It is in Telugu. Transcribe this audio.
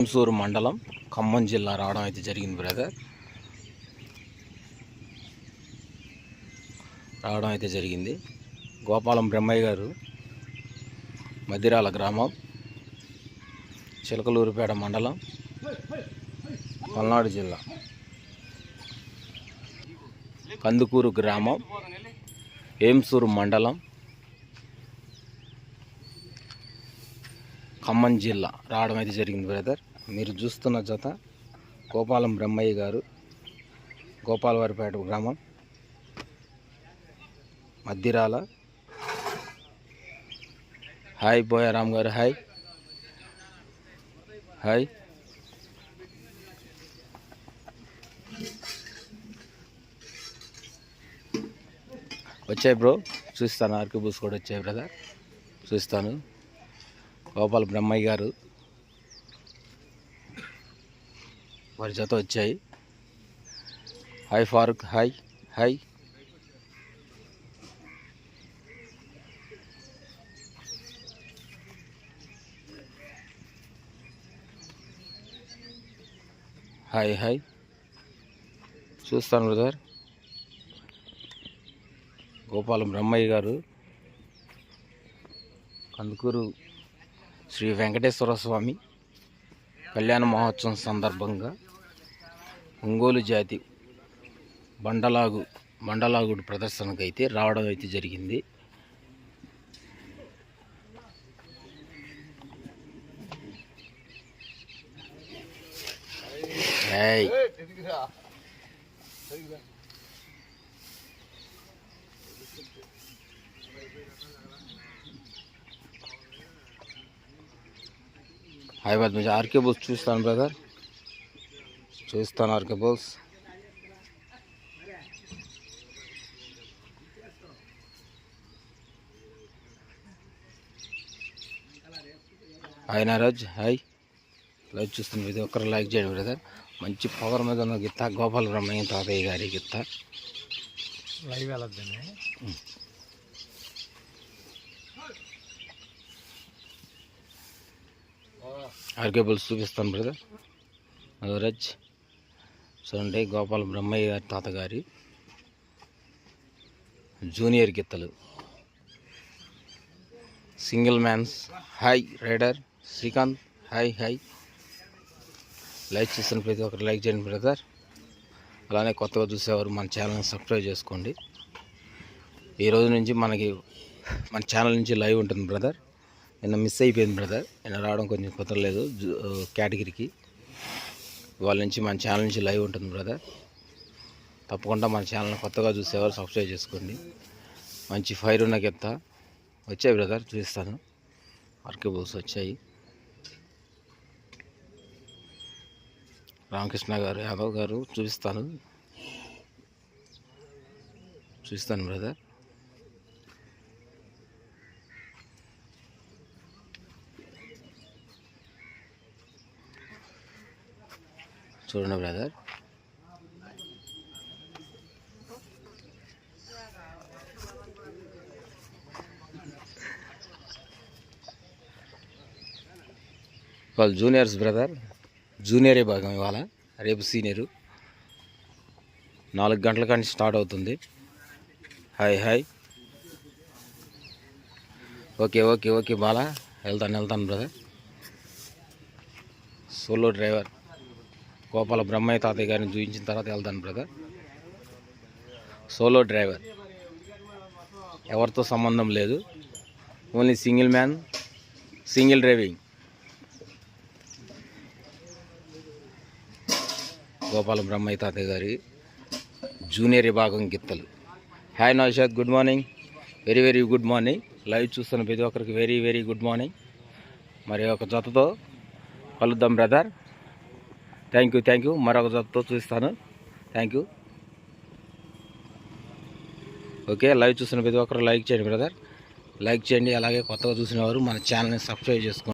హింసూరు మండలం ఖమ్మం జిల్లా రావడం అయితే జరిగింది బ్రదర్ రావడం అయితే జరిగింది. గోపాలం బ్రహ్మయ్య గారు మదిరాల గ్రామం చిలకలూరుపేట మండలం పల్నాడు జిల్లా. కందుకూరు గ్రామం ఏంసూరు మండలం ఖమ్మం జిల్లా రావడం అయితే జరిగింది బ్రదర్ మీరు చూస్తున్న జత గోపాలం బ్రహ్మయ్య గారు గోపాలవారిపేట గ్రామం మద్దిరాల. హాయ్ బోయారామ్ గారు హాయ్. హాయ్. వచ్చాయి బ్రో చూస్తాను. ఆర్కే బూస్ కూడా వచ్చాయి బ్రదర్. చూస్తాను. గోపాల బ్రహ్మయ్య గారు వారి జత వచ్చాయి. Hi Farooq hi hi. Hi hi. చూస్తాను బ్రదర్. గోపాలం బ్రహ్మయ్య గారు. కందుకూరు శ్రీ వెంకటేశ్వర స్వామి. కళ్యాణ మహోత్సవం సందర్భంగా ఒంగోలు జాతి బండలాగు బండలాగుడు ప్రదర్శనకు అయితే రావడం అయితే జరిగింది. హైదరాబాద్ నుంచి ఆర్కే బుక్స్ చూస్తాను బ్రదర్. చూస్తాను RK bulls. Hi Naraj hi. Like చూస్తున్న ప్రతి ఒక్కరు లైక్ చేయండి బ్రదర్. మంచి పవర్ మీద ఉన్న గిత్త గోపాల బ్రహ్మయ్య తాతయ్య గారి గిత్త. లైవ్ వెళ్ళొద్దండి ఆర్కే బుల్స్ చూపిస్తాను బ్రదర్. నారాజ్. చూడండి గోపాల బ్రహ్మయ్య గారి తాతగారి జూనియర్ గిత్తలు single mans hi rider Srikanth hi hi like చేసిన ప్రతి ఒక్కరు లైక్ చేయండి బ్రదర్. అలానే కొత్తగా చూసేవారు మన ఛానల్ని సబ్స్క్రైబ్ చేసుకోండి. ఈ రోజు నుంచి మనకి మన ఛానల్ నుంచి లైవ్ ఉంటుంది బ్రదర్. నిన్న మిస్ అయిపోయింది బ్రదర్. నిన్న రావడం కొంచెం కుదరలేదు జు- కేటగిరీకి. వాళ్ళ నుంచి మన ఛానల్ నుంచి లైవ్ ఉంటుంది బ్రదర్. తప్పకుండా మన ఛానల్ కొత్తగా చూసేవారు సబ్స్క్రైబ్ చేసుకోండి. మంచి ఫైర్ ఉన్న గిత్త వచ్చాయి బ్రదర్ చూపిస్తాను. ఆర్కేబుల్స్ వచ్చాయి. రామకృష్ణ గారు యాదవ్ గారు చూపిస్తాను. చూపిస్తాను బ్రదర్. చూడండి బ్రదర్. వాళ్ళు జూనియర్స్ బ్రదర్. జూనియరే భాగం ఇవాళ. రేపు సీనియరు. నాలుగు గంటల కానీ స్టార్ట్ అవుతుంది. Hi hi. Okay okay okay Bala. వెళ్తాను వెళ్తాను brother. Solo driver. Gopala Brahmaiah తాతయ్య గారిని చూపించిన తర్వాత వెళ్తాను బ్రదర్ సోలో డ్రైవర్ ఎవరితో సంబంధం లేదు. Only single man single driving Gopala Brahmaiah తాతయ్య గారి జూనియర్ విభాగం గిత్తలు. Hi Naushad good morning very very good morning live చూస్తున్న ప్రతి ఒక్కరికి వెరీ వెరీ గుడ్ మార్నింగ్ మరి ఒక జతతో కలుద్దాం brother thank you thank you. మరొక జతతో చూస్తాను థ్యాంక్ యూ. ఓకే లైవ్ చూసిన ప్రతి ఒక్కరు లైక్ చేయండి బ్రదర్. లైక్ చేయండి అలాగే కొత్తగా చూసిన వారు మన ఛానల్ని సబ్స్క్రైబ్ చేసుకోండి.